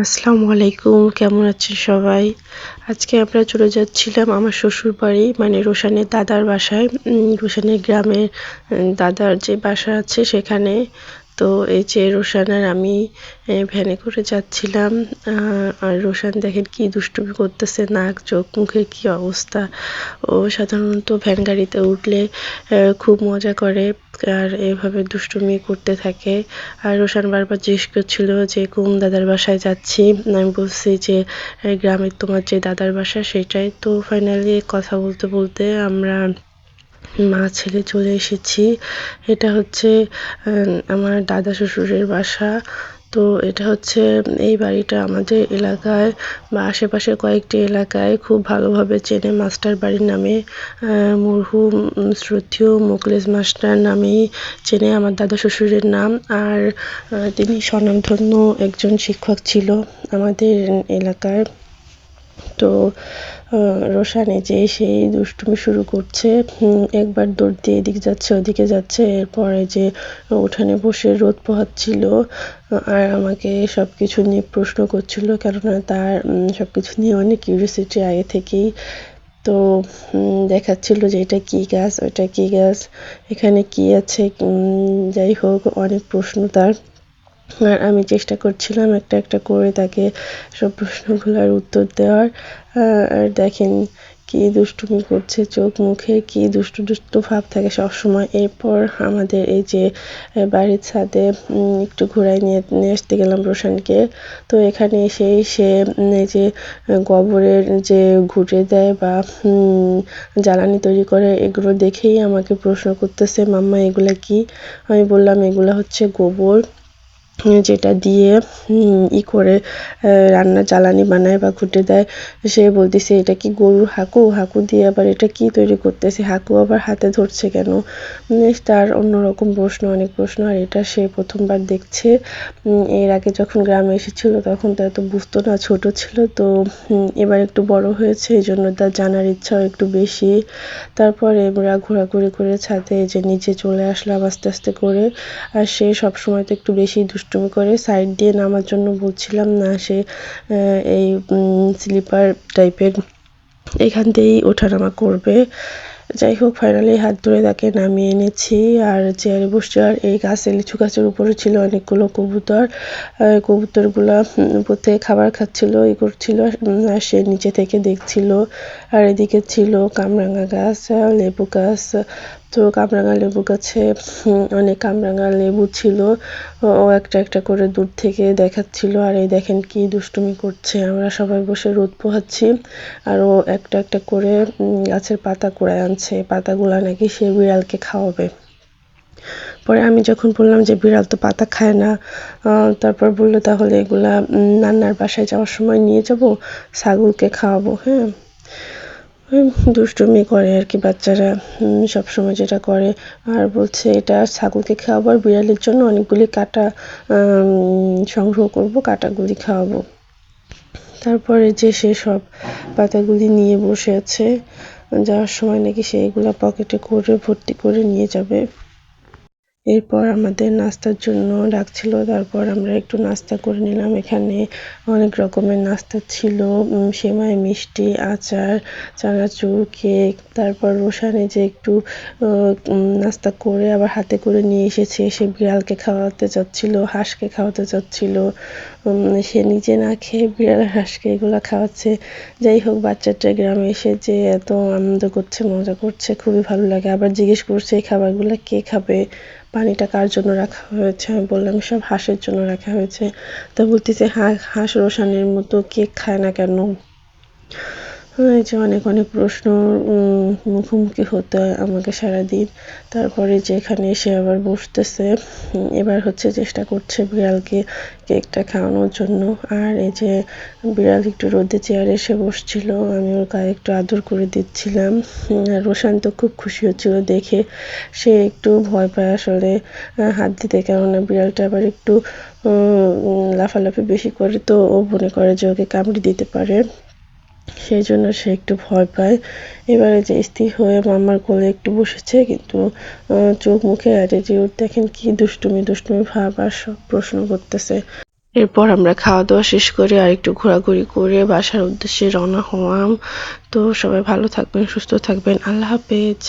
আসসালামু আলাইকুম, কেমন আছেন সবাই? আজকে আমরা চলে যাচ্ছিলাম আমার শ্বশুর বাড়ি মানে রোশানের দাদার বাসায়। রোশানের গ্রামের দাদার যে বাসা আছে সেখানে। তো এই যে রোশান আর আমি ভ্যানে করে যাচ্ছিলাম। আর রোশান দেখেন কি দুষ্টুমি করতেছে, নাক, চোখ, মুখের কি অবস্থা। ও সাধারণত ভ্যান গাড়িতে উঠলে খুব মজা করে আর এভাবে দুষ্টুমি করতে থাকে। আর রোশান বারবার জিজ্ঞেস করছিল যে, কোন দাদার বাসায় যাচ্ছি? আমি বলছি যে গ্রামের তোমার যে দাদার বাসা, সেটাই। তো ফাইনালি কথা বলতে বলতে আমরা মা ছেলে চলে এসেছি। এটা হচ্ছে আমার দাদা শ্বশুরের বাসা। তো এটা হচ্ছে, এই বাড়িটা আমাদের এলাকায় বা আশেপাশের কয়েকটি এলাকায় খুব ভালোভাবে চেনে মাস্টার বাড়ির নামে মরহুম শ্রদ্ধেয় মোকলেশ মাস্টার নামেই চেনে আমার দাদা শ্বশুরের নাম। আর তিনি স্বনামধন্য একজন শিক্ষক ছিল আমাদের এলাকার তো রোশানে যে সেই দুষ্টুমি শুরু করছে। একবার দৌড় দিয়ে এদিকে যাচ্ছে, ওদিকে যাচ্ছে। এরপরে যে উঠানে বসে রোদ পোহাচ্ছিল আর আমাকে সব কিছু নিয়ে প্রশ্ন করছিল, কেননা তার সব কিছু নিয়ে অনেক কিউরিয়াসিটি আগে থেকেই। তো দেখাচ্ছিল যে এটা কি গাছ, ওটা কি গাছ, এখানে কি আছে যাই হোক, অনেক প্রশ্ন তার। আর আমি চেষ্টা করছিলাম একটা একটা করে তাকে সব প্রশ্নগুলোর উত্তর দেওয়ার। আর দেখেন কি দুষ্টুমি করছে চোখ মুখে, কি দুষ্টু দুষ্টু ভাব থাকে সবসময়। এরপর আমাদের এই যে বাড়ির ছাদে একটু ঘোরাই নিয়ে নিয়ে আসতে গেলাম রোশানকে। তো এখানে এসেই সে এই যে গোবরের যে ঘুটে দেয় বা জ্বালানি তৈরি করে, এগুলো দেখেই আমাকে প্রশ্ন করতেছে, মাম্মা, এগুলা কি? আমি বললাম, এগুলো হচ্ছে গোবর। যেটা দিয়ে ই করে রান্না জ্বালানি বানায় বা ঘুটে দেয়, সে বলতেছে, এটা কি গরুর হাঁকু? হাঁকু দিয়ে আবার এটা কি তৈরি করতেছে? হাঁকু আবার হাতে ধরছে কেন? তার অন্যরকম প্রশ্ন, অনেক প্রশ্ন, আর এটা সে প্রথমবার দেখছে। এর আগে যখন গ্রামে এসেছিল, তখন তো এত বুঝতো না, ছোট ছিল, তো এবার একটু বড় হয়েছে এই জন্য তার জানার ইচ্ছাও একটু বেশি। তারপরে আমরা ঘোরাঘুরি করে ছাদে যে নিচে চলে আসলাম আস্তে আস্তে করে, আর সে সবসময় তো একটু বেশি দুষ্টুমি করে সাইড দিয়ে নামার জন্য বলছিলাম না সে এই স্লিপার টাইপের এখান দিয়েই ওঠানামা করবে। যাই হোক ফাইনালি হাত ধরে তাকে নামিয়ে এনেছি। আর চেয়ারে বসছে আর এই গাছে লিচু গাছের উপরে ছিল অনেকগুলো কবুতর। কবুতরগুলো উপর থেকে খাবার খাচ্ছিল, ই করছিল আর সে নিচে থেকে দেখছিল। আর এদিকে ছিল কামরাঙা গাছ, লেবু গাছ তো কামরাঙা লেবু গাছে অনেক কামরাঙা লেবু ছিল। ও- একটা একটা করে দূর থেকে দেখাচ্ছিল। আর এই দেখেন কি দুষ্টুমি করছে। আমরা সবাই বসে রোদ পোহাচ্ছি। আর ও একটা একটা করে গাছের পাতা কুড়ায় আনছে। পাতাগুলা নাকি সে বিড়ালকে খাওয়াবে। পরে আমি যখন বললাম যে বিড়াল তো পাতা খায় না তারপর বলল, তাহলে এগুলা নান্নার বাসায় যাওয়ার সময় নিয়ে যাব, ছাগলকে খাওয়াবো। হ্যাঁ। দুষ্টুমি করে আর কি বাচ্চারা উম, সবসময় যেটা করে। আর বলছে এটা ছাগলকে খাওয়াবো আর বিড়ালের জন্য অনেকগুলি কাটা সংগ্রহ করব কাটাগুলি খাওয়াবো। তারপরে যে সে সব পাতাগুলি নিয়ে বসে আছে যাওয়ার সময় নাকি সে এগুলা পকেটে করে ভর্তি করে নিয়ে যাবে। এরপর আমাদের নাস্তার জন্য ডাকছিল তারপর আমরা একটু নাস্তা করে নিলাম। এখানে অনেক রকমের নাস্তা ছিল সেমাই, মিষ্টি, আচার, চানাচুর, কেক, তারপর রোশানে যে একটু নাস্তা করে আবার হাতে করে নিয়ে এসেছে, সে বিড়ালকে খাওয়াতে চাচ্ছিল, হাঁসকে খাওয়াতে চাচ্ছিল। সে নিজে না খেয়ে বিড়াল হাঁসকে এগুলো খাওয়াচ্ছে। যাই হোক, বাচ্চাটা গ্রামে এসে যে এত আনন্দ করছে, মজা করছে, খুবই ভালো লাগে। আবার জিজ্ঞেস করছে, এই খাবারগুলো কে খাবে? পানিটা কার জন্য রাখা হয়েছে? আমি বললাম, সব হাঁসের জন্য রাখা হয়েছে। তো বলতেছে হাঁ হাঁস রোশানের মতো কেক খায় না কেন? যে অনেক অনেক প্রশ্ন মুখোমুখি হতে হয় আমাকে সারাদিন। তারপরে যেখানে এসে আবার বসতেছে এবার হচ্ছে চেষ্টা করছে বিড়ালকে কেকটা খাওয়ানোর জন্য। আর এই যে বিড়াল একটু রোদে চেয়ারে এসে বসছিল, আমি ওর গায়ে একটু আদর করে দিচ্ছিলাম। রোশান তো খুব খুশি হচ্ছিল দেখে। সে একটু ভয় পায় আসলে হাত দিতে, কেননা বিড়ালটা আবার একটু লাফালাফি বেশি করে তো ও মনে করে যে ওকে কামড়ে দিতে পারে। সেই জন্য সে একটু ভয় পায়। এবারে যে স্থির হয়ে মামার কোলে একটু বসেছে, কিন্তু চোখ মুখে অ্যাটিটিউড দেখেন কি দুষ্টুমি দুষ্টুমি ভাব আর সব প্রশ্ন করতেছে। এরপর আমরা খাওয়া দাওয়া শেষ করে আর একটু ঘোরাঘুরি করে বাসার উদ্দেশ্যে রওনা হলাম তো সবাই ভালো থাকবেন, সুস্থ থাকবেন। আল্লাহ হাফেজ।